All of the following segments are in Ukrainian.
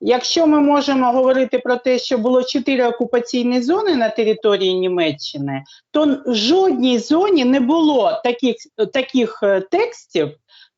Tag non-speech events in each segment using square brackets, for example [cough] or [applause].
Якщо ми можемо говорити про те, що було чотири окупаційні зони на території Німеччини, то в жодній зоні не було таких, таких е, текстів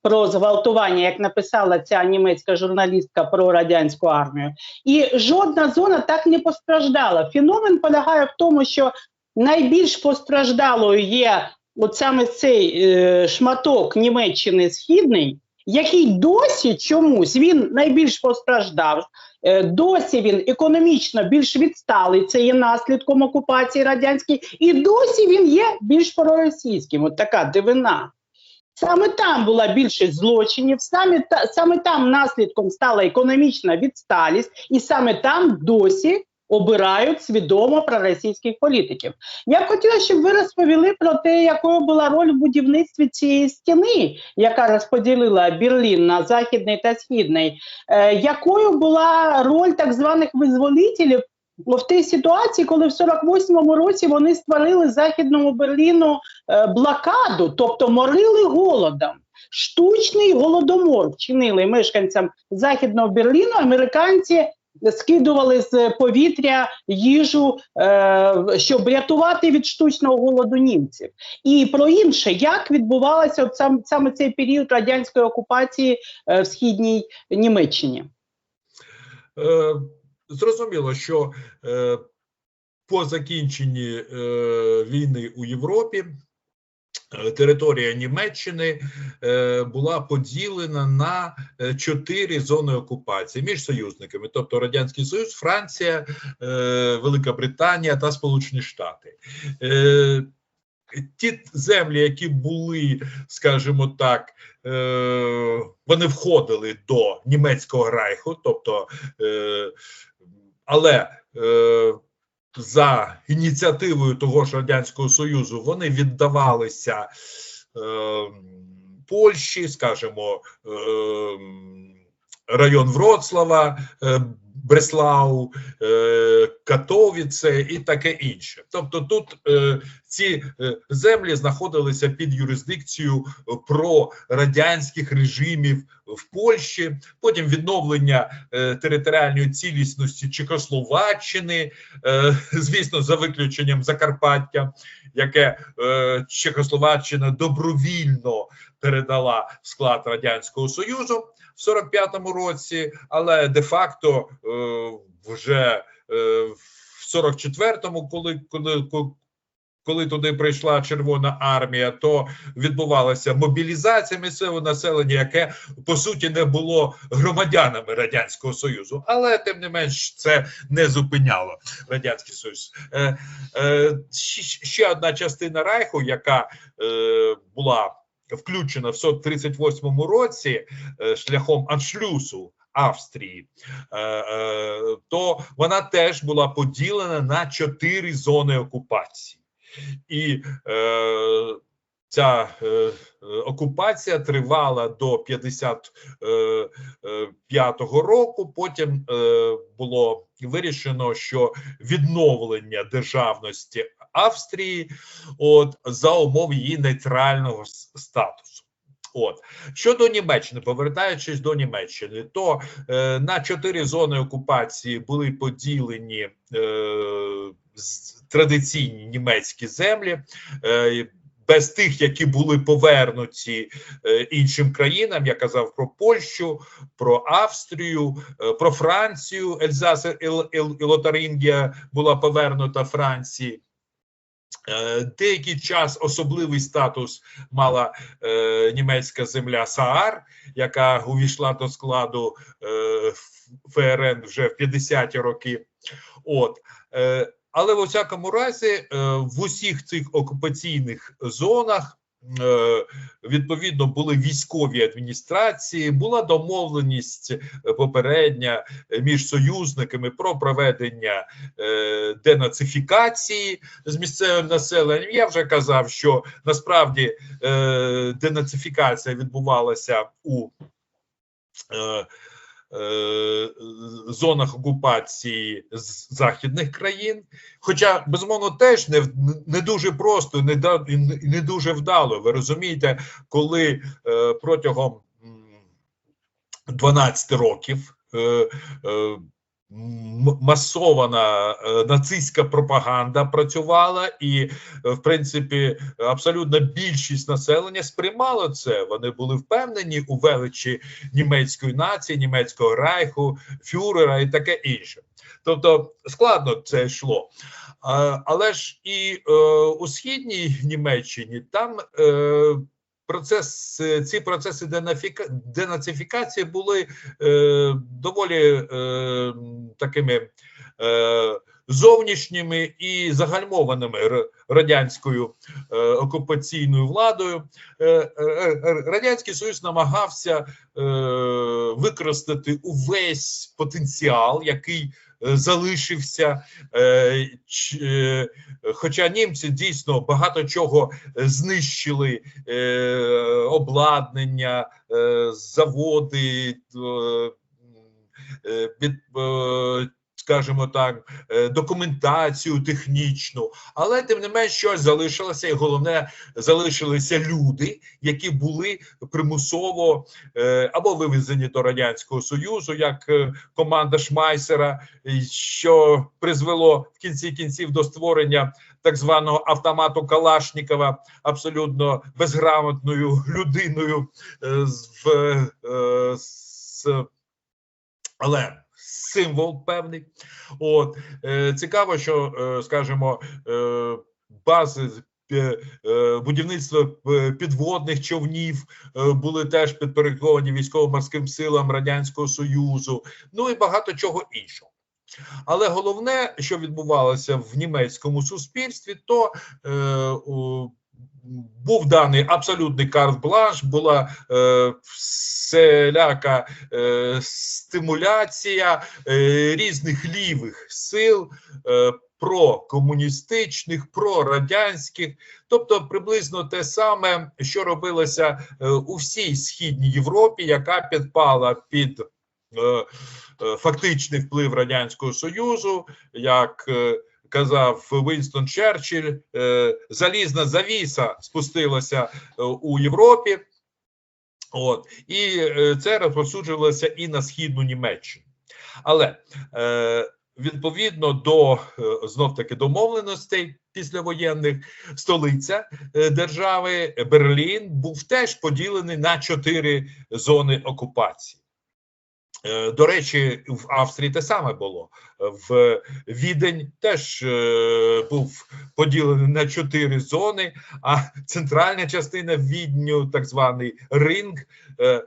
про зґвалтування, як написала ця німецька журналістка про радянську армію. І жодна зона так не постраждала. Феномен полягає в тому, що найбільш постраждалою є от саме цей е, шматок Німеччини Східний, який досі чомусь він найбільш постраждав. Е, Досі він економічно більш відсталий, це є наслідком окупації радянської, і досі він є більш проросійським. От така дивина. Саме там була більшість злочинів, саме, та, саме там наслідком стала економічна відсталість, і саме там досі обирають свідомо проросійських політиків. Я б хотіла, щоб ви розповіли про те, якою була роль в будівництві цієї стіни, яка розподілила Берлін на західний та східний. Е, якою була роль так званих визволителів в тій ситуації, коли в 48-му році вони створили західному Берліну е, блокаду, тобто морили голодом. Штучний голодомор вчинили мешканцям західного Берліну. Американці скидували з повітря їжу, е, щоб рятувати від штучного голоду німців. І про інше, як відбувалося от сам, саме цей період радянської окупації е, в східній Німеччині. Е, Зрозуміло, що е, по закінченні е, війни у Європі територія Німеччини е, була поділена на е, чотири зони окупації між союзниками, тобто Радянський Союз, Франція, е, Велика Британія та Сполучені Штати. Е, Ті землі, які були, скажімо так, е, вони входили до німецького райху, тобто, е, але е, за ініціативою того ж радянського союзу вони віддавалися е, Польщі, скажімо, е, район Вроцлава, е, Бреслау, е, Катовіце і таке інше. Тобто, тут е, ці е, землі знаходилися під юрисдикцією прорадянських режимів в Польщі, потім відновлення територіальної цілісності Чехословаччини, звісно, за виключенням Закарпаття, яке Чехословаччина добровільно передала в склад радянського союзу в 45-му році, але де-факто е, вже е, в 44-му, коли коли коли туди прийшла Червона армія, то відбувалася мобілізація місцевого населення, яке по суті не було громадянами радянського союзу, але тим не менш це не зупиняло радянський союз. Е, е, ще, одна частина райху, яка е, була включена в 1938 році е, шляхом аншлюсу. Австрії, е, е, то вона теж була поділена на чотири зони окупації, і ця окупація тривала до 55-го року. Потім було вирішено, що відновлення державності Австрії, от за умов її нейтрального статусу. От щодо Німеччини, повертаючись до Німеччини, то е, на чотири зони окупації були поділені е, традиційні німецькі землі. Е, без тих, які були повернуті е, іншим країнам, я казав про Польщу, про Австрію, е, про Францію. Ельзас і, Лотарингія була повернута Франції. Е, Деякий час особливий статус мала е, німецька земля Саар, яка увійшла до складу е, ФРН вже в 50-ті роки. От е, але в усякому разі, е, в усіх цих окупаційних зонах. Е, Відповідно, були військові адміністрації, була домовленість е, попередня е, між союзниками про проведення денацифікації з місцевим населенням. Я вже казав, що насправді денацифікація відбувалася у зонах окупації з західних країн. Хоча, безумовно, теж не, не дуже просто, не, і не- дуже вдало. Ви розумієте, коли е, протягом 12 років е, е, масована е, нацистська пропаганда працювала, і, е, в принципі, абсолютна більшість населення сприймало це. Вони були впевнені у величі німецької нації, німецького райху, фюрера і таке інше. Тобто складно це йшло. Але ж і е, у східній Німеччині там е, процес, е, ці процеси денацифікації були е, доволі е, такими е, зовнішніми і загальмованими радянською е, окупаційною владою. Е, е, е, Радянський Союз намагався е, використати увесь потенціал, який е, залишився. Е, е, Хоча німці дійсно багато чого е, знищили е, обладнання, е, заводи, е, е, е, скажімо так, е, документацію технічну, але тим не менш щось залишилося, і головне залишилися люди, які були примусово е, або вивезені до радянського союзу, як е, команда Шмайсера, що призвело в кінці кінців до створення так званого автомату Калашнікова абсолютно безграмотною людиною в, з але символ певний. От е, цікаво, що е, скажімо, е, бази будівництва е, підводних човнів були теж підпорядковані військово-морським силам радянського союзу, ну і багато чого іншого. Але головне, що відбувалося в німецькому суспільстві, то е, був даний абсолютний карт-бланш, була е, вселяка е, стимуляція е, різних лівих сил, е, прокомуністичних, прорадянських, тобто приблизно те саме, що робилося е, у всій східній Європі, яка підпала під е, е, фактичний вплив радянського союзу, як казав Вінстон Черчилль, е, залізна завіса спустилася е, у Європі. От і е, це розповсюджувалося і на східну Німеччину. Але відповідно до знов таки домовленостей післявоєнних, столиця держави Берлін був теж поділений на чотири зони окупації. Е, До речі, в Австрії те саме було. В Відень теж е, був поділений на чотири зони, а центральна частина Відню, так званий ринг, е,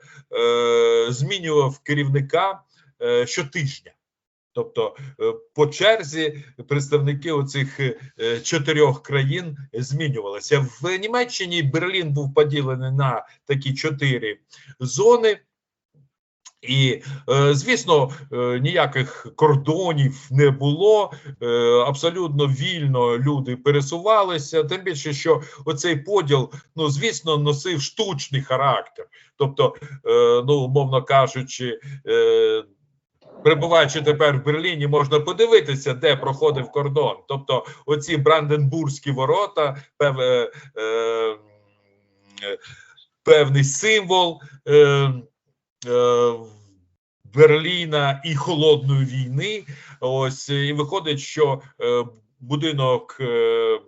змінював керівника щотижня. Тобто по черзі представники оцих чотирьох країн змінювалися. В Німеччині Берлін був поділений на такі чотири зони. І, е, звісно, е, ніяких кордонів не було. е, Абсолютно вільно люди пересувалися. Тим більше, що оцей поділ, ну звісно, носив штучний характер. Тобто, ну умовно кажучи, перебуваючи тепер в Берліні, можна подивитися, де проходив кордон. Тобто, оці Бранденбурзькі ворота, пев, е, е, певний символ. Е, Берліна і холодної війни. Ось і виходить, що е, будинок е, е,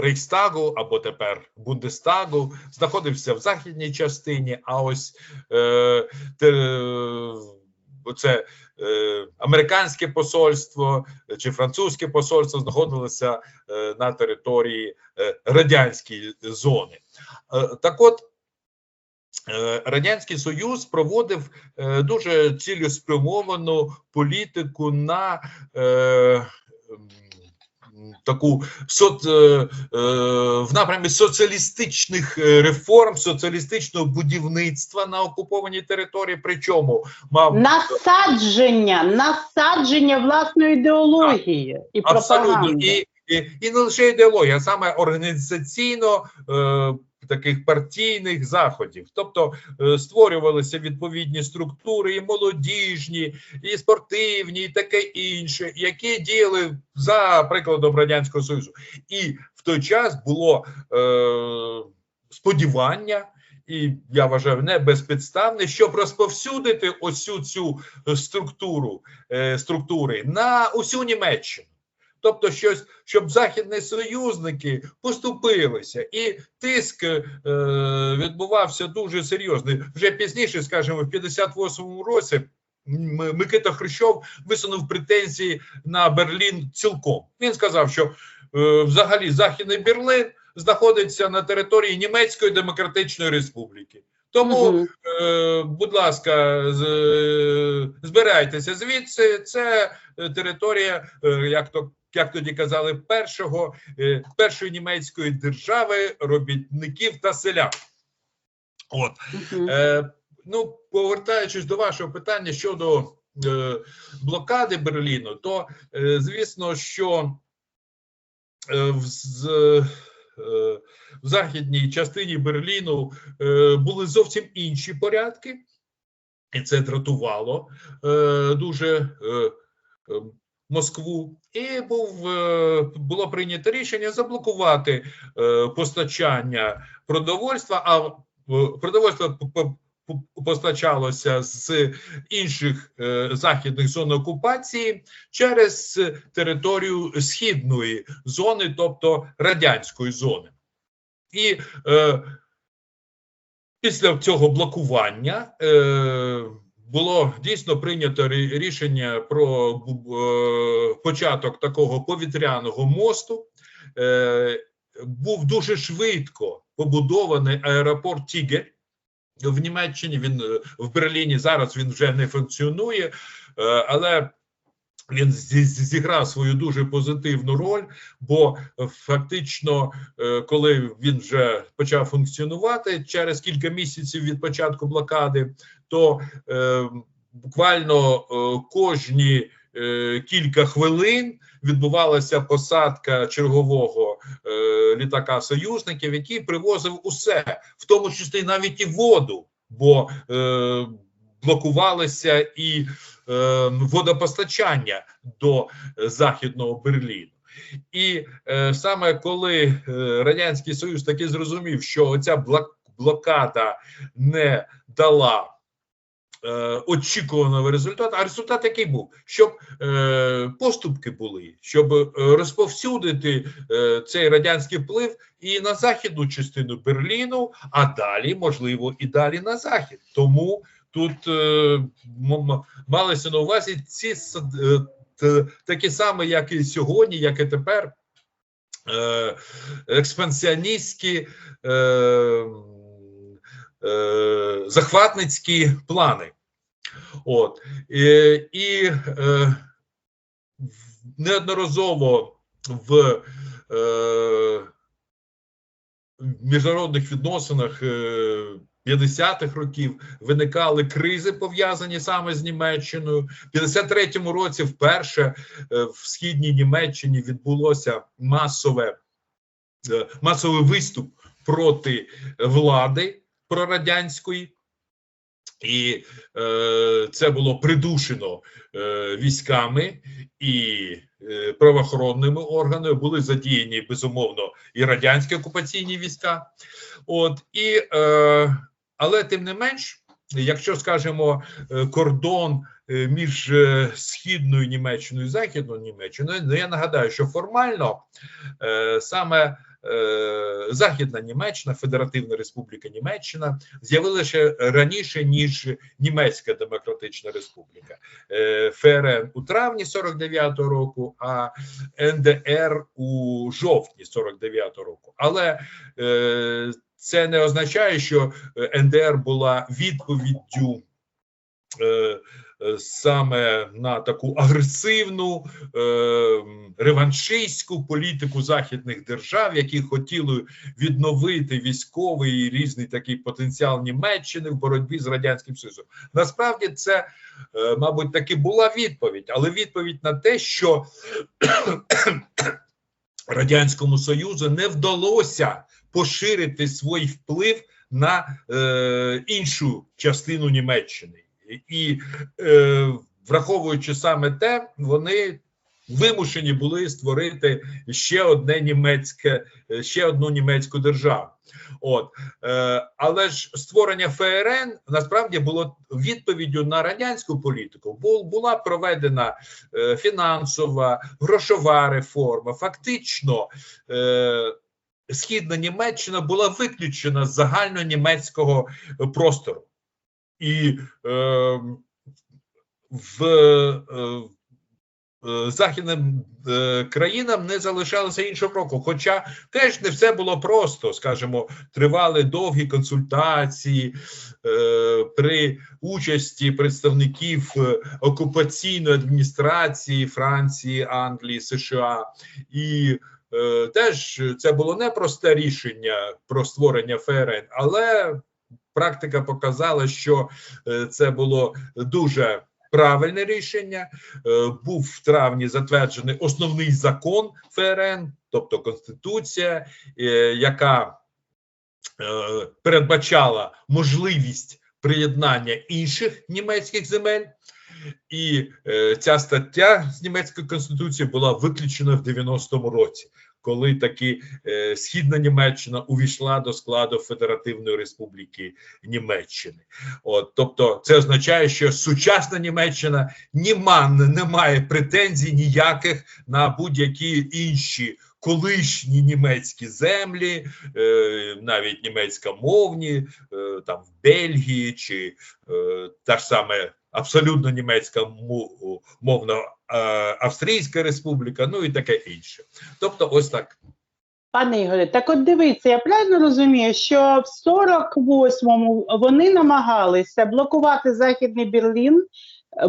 Рейхстагу або тепер Бундестагу знаходився в західній частині. А ось е, те, оце е, американське посольство чи французьке посольство знаходилося е, на території е, радянської зони. Е, так от. Е, Радянський Союз проводив е, дуже цілеспрямовану політику на е, таку соц, в напрямі соціалістичних реформ, соціалістичного будівництва на окупованій території. Причому мав Насадження, насадження власної ідеології і абсолютно пропаганди. і, і, і не лише ідеологія, а саме організаційно. Е, Таких партійних заходів, тобто е, створювалися відповідні структури, і молодіжні, і спортивні, і таке інше, які діяли за прикладом радянського союзу, і в той час було е, сподівання і я вважаю, не безпідставний, щоб розповсюдити осю цю структуру е, структури на усю Німеччину. Тобто, щось, щоб західні союзники поступилися, і тиск е, відбувався дуже серйозний. Вже пізніше, скажімо, в 58-му році Микита Хрущов висунув претензії на Берлін цілком. Він сказав, що е, взагалі Західний Берлин знаходиться на території Німецької Демократичної Республіки. Тому Мгм. Е, будь ласка, з, е, збирайтеся звідси. Це е, територія, е, як то як тоді казали, першого е, першої німецької держави робітників та селян. От е, ну повертаючись до вашого питання щодо е, блокади Берліну, то е, звісно, що е, в, з, е, в західній частині Берліну е, були зовсім інші порядки, і це дратувало е, дуже е, е, Москву. І був е, було прийнято рішення заблокувати е, постачання продовольства. А е, продовольство постачалося з інших західних зон окупації через територію східної зони, тобто радянської зони. І після цього блокування було дійсно прийнято рішення про е, початок такого повітряного мосту. Е, був дуже швидко побудований аеропорт Тігель в Німеччині. Він е, в Берліні зараз він вже не функціонує, але він зі- зі- зіграв свою дуже позитивну роль, бо фактично, коли він вже почав функціонувати через кілька місяців від початку блокади, то е, буквально е, кожні е, кілька хвилин відбувалася посадка чергового е, літака союзників, який привозив усе, в тому числі навіть і воду, бо блокувалися і водопостачання до західного Берліну. І е, саме коли радянський союз таки зрозумів, що оця блокада не дала очікуваного результату, а результат який був, щоб е, поступки були, щоб е, розповсюдити е, цей радянський вплив і на західну частину Берліну, а далі, можливо, і далі на захід. Тому тут е, малися на увазі ці е, такі самі, як і сьогодні, як і тепер. Е, експансіоністські е, е, захватницькі плани. От і, і е, неодноразово в е, міжнародних відносинах е, 50-х років виникали кризи, пов'язані саме з Німеччиною. В 53-му році вперше е, в східній Німеччині відбулося масове е, масовий виступ проти влади прорадянської. І е, це було придушено е, військами і е, правоохоронними органами. Були задіяні безумовно і радянські окупаційні війська. От і е, але тим не менш, якщо скажімо, е, кордон е, між е, східною Німеччиною і західною Німеччиною, ну я нагадаю, що формально е, саме Західна Німеччина, Федеративна Республіка Німеччина з'явилася раніше ніж Німецька Демократична Республіка. Е, ФРН у травні 49-го року, а НДР у жовтні 49-го року. Але е, це не означає, що е, НДР була відповіддю. Е, Саме на таку агресивну е, реваншистську політику західних держав, які хотіли відновити військовий і різний такий потенціал Німеччини в боротьбі з радянським Союзом. Насправді це, е, мабуть, таки була відповідь, але відповідь на те, що [coughs] радянському союзу не вдалося поширити свій вплив на е, іншу частину Німеччини, і е, враховуючи саме те, вони вимушені були створити ще одне німецьке, ще одну німецьку державу. От е, але ж створення ФРН насправді було відповіддю на радянську політику. Бу, була проведена е, фінансова грошова реформа. Фактично, е, східна Німеччина була виключена з загальнонімецького простору, і е, в е, е, західним е, країнам не залишалося іншого кроку. Хоча теж не все було просто, скажімо, тривали довгі консультації е, при участі представників окупаційної адміністрації Франції, Англії, США і теж це було непросте рішення про створення ФРН, але практика показала, що е, це було дуже правильне рішення. Е, Був в травні затверджений основний закон ФРН, тобто Конституція, е, яка передбачала можливість приєднання інших німецьких земель. І е, ця стаття з німецької конституції була виключена в 90-му році, коли таки е, східна Німеччина увійшла до складу Федеративної Республіки Німеччини. От, тобто, це означає, що сучасна Німеччина німа не має претензій ніяких на будь-які інші. Колишні німецькі землі, е, навіть німецькомовні, е, там в Бельгії чи та ж саме абсолютно німецька мо- мовна Австрійська республіка, ну і таке інше. Тобто, ось так. Пане Ігоре, так от дивіться, я правильно розумію, що в 48-му вони намагалися блокувати Західний Берлін,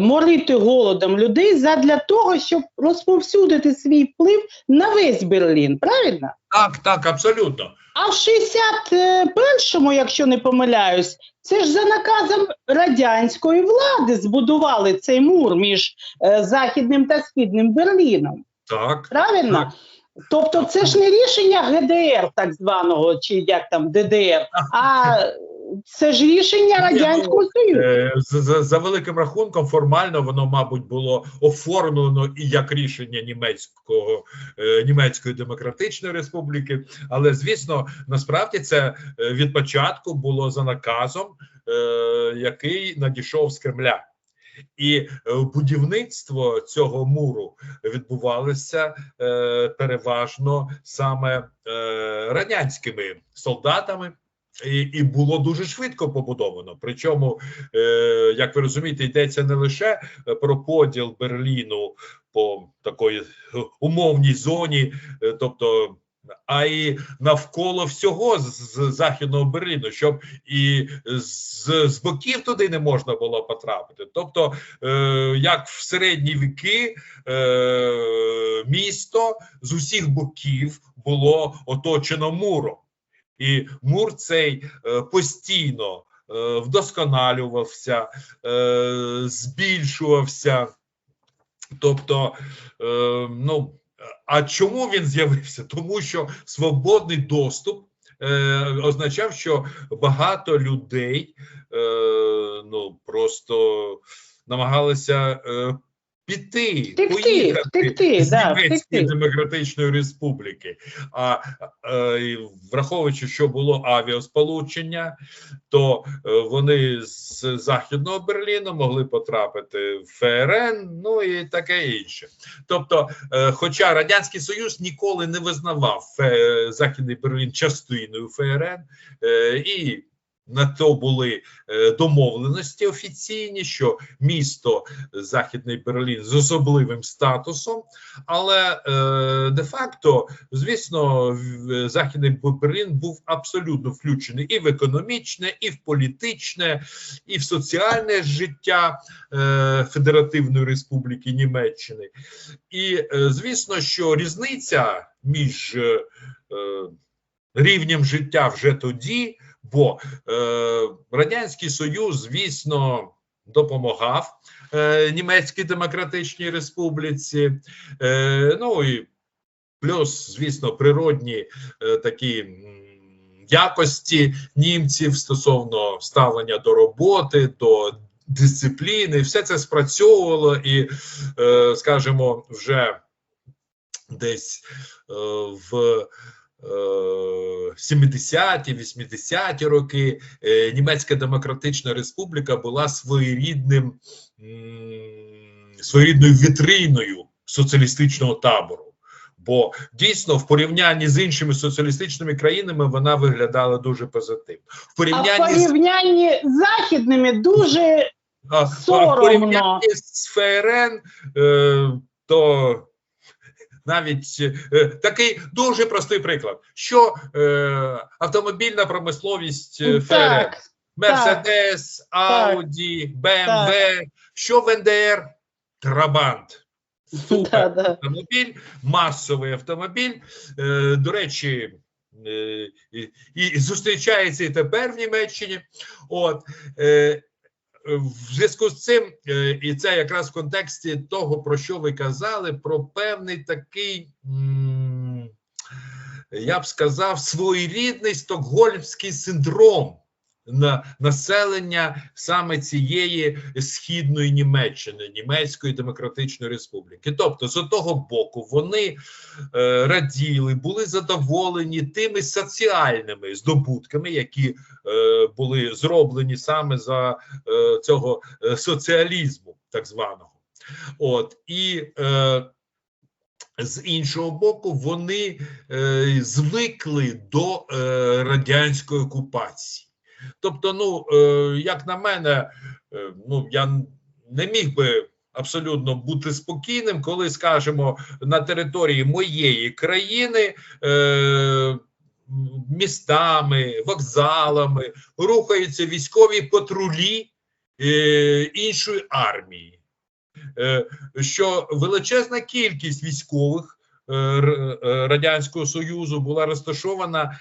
морити голодом людей задля того, щоб розповсюдити свій вплив на весь Берлін, правильно? Так, так, абсолютно. А в 61-му, якщо не помиляюсь, це ж за наказом радянської влади збудували цей мур між е, Західним та Східним Берліном. Так. Правильно? Так. Тобто це ж не рішення ГДР, так званого, чи як там ДДР, а це ж рішення Радянського Союзу. Е, За, за, великим рахунком, формально воно, мабуть, було оформлено і як рішення німецького е, німецької демократичної республіки. Але звісно, насправді це е, від початку було за наказом, який надійшов з Кремля. І е, будівництво цього муру відбувалося е, переважно саме е, радянськими солдатами, і, і було дуже швидко побудовано. Причому, е, як ви розумієте, йдеться не лише про поділ Берліну по такої умовній зоні, е, тобто. А і навколо всього з, західного Берліну, щоб і з, з боків туди не можна було потрапити. Тобто, е, як в середні віки, е, місто з усіх боків було оточено муром. І мур цей е, постійно е, вдосконалювався, е, збільшувався. Тобто, ну а чому він з'явився? Тому що свободний доступ е, означав, що багато людей е, ну просто намагалися е, піти, Втекти, поїхати втекти, з да, Німецької втекти. демократичної республіки. А е, враховуючи, що було авіасполучення, то е, вони з західного Берліну могли потрапити в ФРН, ну і таке інше. Тобто, е, хоча радянський союз ніколи не визнавав Фе- західний Берлін частиною ФРН, е, і на то були е, домовленості офіційні, що місто Західний Берлін з особливим статусом, але е, де-факто, звісно, Західний Берлін був абсолютно включений і в економічне, і в політичне, і в соціальне життя е, Федеративної Республіки Німеччини. І е, звісно, що різниця між е, е, рівнем життя вже тоді, бо е, Радянський Союз, звісно, допомагав е, Німецькій Демократичній Республіці. Е, ну і плюс, звісно, природні е, такі. Якості німців стосовно ставлення до роботи, до дисципліни, все це спрацьовувало, і, е, скажімо, вже десь е, в 70-ті, 80-ті роки е, Німецька Демократична Республіка була своєрідним своєрідною вітриною соціалістичного табору. Бо дійсно в порівнянні з іншими соціалістичними країнами вона виглядала дуже позитивно. В порівнянні, а в порівнянні з західними дуже а, соромно. А в порівнянні з ФРН, е, то навіть е, такий дуже простий приклад, що е, автомобільна промисловість е, ФРН, Мерседес, Ауді, БМВ, що в НДР Трабант. Супер. [laughs] Автомобіль, масовий автомобіль. Е, До речі, е, і, і зустрічається і тепер в Німеччині. От е, в зв'язку з цим, е, і це якраз в контексті того, про що ви казали, про певний такий, я б сказав, своєрідний стокгольмський синдром населення саме цієї східної Німеччини, Німецької Демократичної Республіки. Тобто, з одного боку, вони е, раділи, були задоволені тими соціальними здобутками, які е, були зроблені саме за е, цього е, соціалізму, так званого. От і е, з іншого боку, вони е, звикли до е, радянської окупації. Тобто, ну е, як на мене, е, ну я не міг би абсолютно бути спокійним, коли скажемо на території моєї країни. Е, Містами, вокзалами рухаються військові патрулі іншої армії, що величезна кількість військових Радянського Союзу була розташована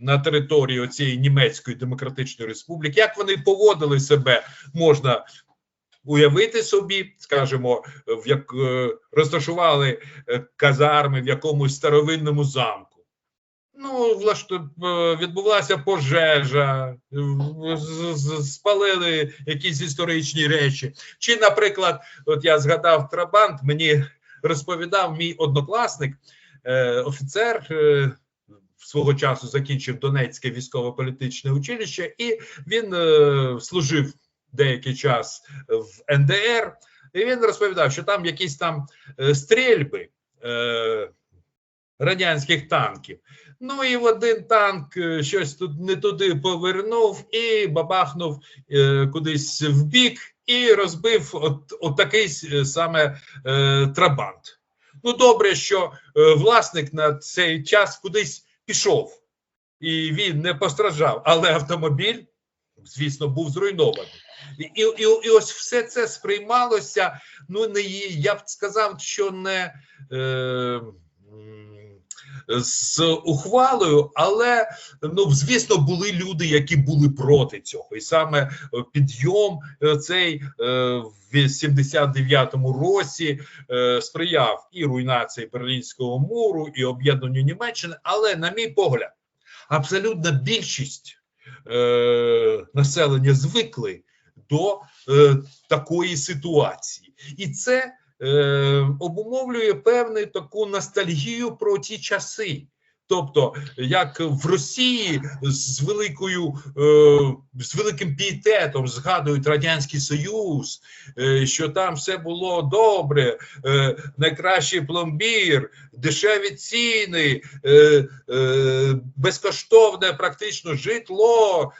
на території цієї німецької демократичної республіки, як вони поводили себе, можна уявити собі, скажімо, в як е, розташували е, казарми в якомусь старовинному замку. Ну, власне, відбулася пожежа, спалили якісь історичні речі. Чи, наприклад, от я згадав Трабант, мені розповідав мій однокласник, е, офіцер свого часу закінчив Донецьке військово-політичне училище, і він е, служив деякий час в НДР. І він розповідав, що там якісь там е, стрільби е, радянських танків. Ну і в один танк е, щось тут не туди повернув і бабахнув е, кудись в бік і розбив от, от такий е, саме е, трабант. Ну, добре, що е, власник на цей час кудись пішов, і він не постраждав, але автомобіль, звісно, був зруйнований. І і, і ось все це сприймалося. Ну, не я б сказав, що не. Е, з ухвалою, але ну звісно були люди, які були проти цього, і саме е, підйом е, цей е, в 79-му році сприяв і руйнації Берлінського муру, і об'єднанню Німеччини. Але, на мій погляд, абсолютна більшість населення звикли до такої ситуації, і це е, обумовлює певну таку ностальгію про ті часи. Тобто, як в Росії з великою е, з великим пієтетом згадують радянський союз, е, що там все було добре, е, найкращий пломбір, дешеві ціни, безкоштовне практично житло,